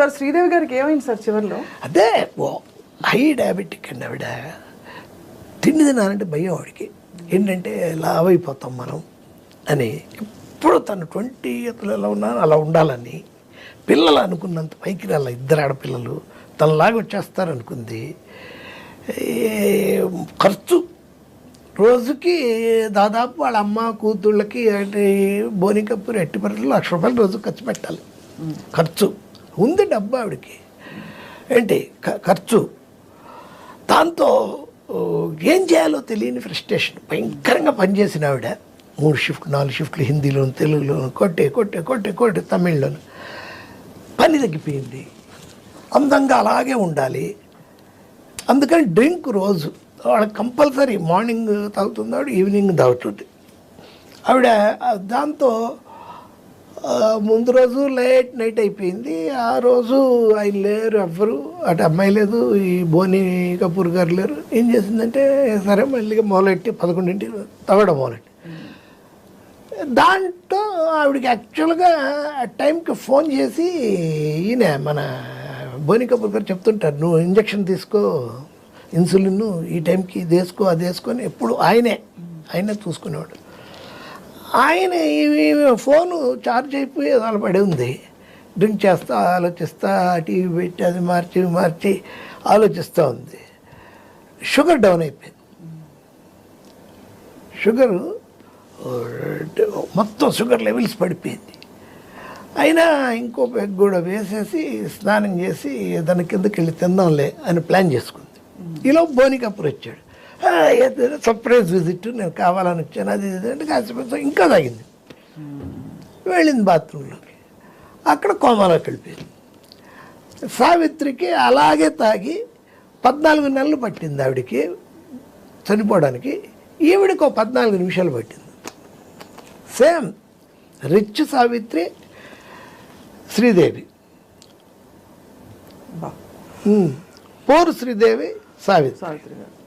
Sir Sridevi గారికి ఏమైంది sir చివరిలో? అదే ఓ హై డయాబెటిక్ అండి ఆవిడ. తిండి తినాలంటే భయం ఆవిడకి. ఏంటంటే లావ్ అయిపోతాం మనం అని. ఎప్పుడు తను ట్వంటీ ఇయర్స్లో ఎలా ఉన్నారు అలా ఉండాలని. పిల్లలు అనుకున్నంత పైకి రాల ఇద్దరు ఆడపిల్లలు. తనలాగా వచ్చేస్తారు అనుకుంది. ఖర్చు. రోజుకి దాదాపు వాళ్ళ అమ్మ కూతుళ్ళకి అంటే బోని కప్పు ఎట్టి పరిస్థితుల్లో లక్ష రూపాయలు రోజు ఖర్చు పెట్టాలి. ఖర్చు. ఉంది డబ్బు ఆవిడకి. ఏంటి? ఖర్చు. దాంతో ఏం చేయాలో తెలియని ఫ్రస్ట్రేషన్. భయంకరంగా పనిచేసిన ఆవిడ. మూడు షిఫ్ట్ నాలుగు షిఫ్ట్లు హిందీలోను తెలుగులోను కొట్టే కొట్టే కొట్టే కొట్టే తమిళ్ళోను. పని తగ్గిపోయింది. అందంగా అలాగే ఉండాలి. అందుకని డ్రింక్ రోజు. వాళ్ళకి కంపల్సరీ మార్నింగ్ తాగుతుంది ఆవిడ ఈవినింగ్ తాగుతుంది. ఆవిడ దాంతో ముందు రోజు లేట్ నైట్ అయిపోయింది. ఆ రోజు ఆయన లేరు ఎవ్వరు. అటు అమ్మాయి లేదు ఈ బోని కపూర్ గారు లేరు. ఏం చేసిందంటే సరే మళ్ళీ మొదలెట్టి పదకొండింటి తవ్వడం మొదలెట్టి. దాంట్లో ఆవిడకి యాక్చువల్గా ఆ టైంకి ఫోన్ చేసి ఈయన మన బోని కపూర్ గారు చెప్తుంటారు నువ్వు ఇంజక్షన్ తీసుకో ఇన్సులిన్ ఈ టైంకి ఇది వేసుకో అది వేసుకొని ఎప్పుడు ఆయనే ఆయనే చూసుకునేవాడు. ఆయన ఈ ఫోను ఛార్జ్ అయిపోయి అలా పడి ఉంది. డ్రింక్ చేస్తా ఆలోచిస్తా టీవీ పెట్టి అది మార్చి మార్చి ఆలోచిస్తూ ఉంది. షుగర్ డౌన్ అయిపోయింది. షుగరు మొత్తం షుగర్ లెవెల్స్ పడిపోయింది. అయినా ఇంకో పెగ్ కూడా వేసేసి స్నానం చేసి దాని కిందకి వెళ్ళి తిందాంలే అని ప్లాన్ చేసుకుంది. ఈలో బోని కపూర్ వచ్చాడు. "ఆ, ఏదో సర్ప్రైజ్ విజిట్ నేను కావాలని వచ్చాను అది అంటే కాసేపు ఇంకా తాగింది. వెళ్ళింది బాత్రూంలోకి. అక్కడ కోమాలోకి వెళ్ళిపోయింది సావిత్రికి అలాగే తాగి పద్నాలుగు నెలలు పట్టింది ఆవిడకి చనిపోవడానికి. ఈవిడికి ఒక పద్నాలుగు నిమిషాలు పట్టింది. Same rich Savitri Sridevi. పోరు శ్రీదేవి సావిత్రి.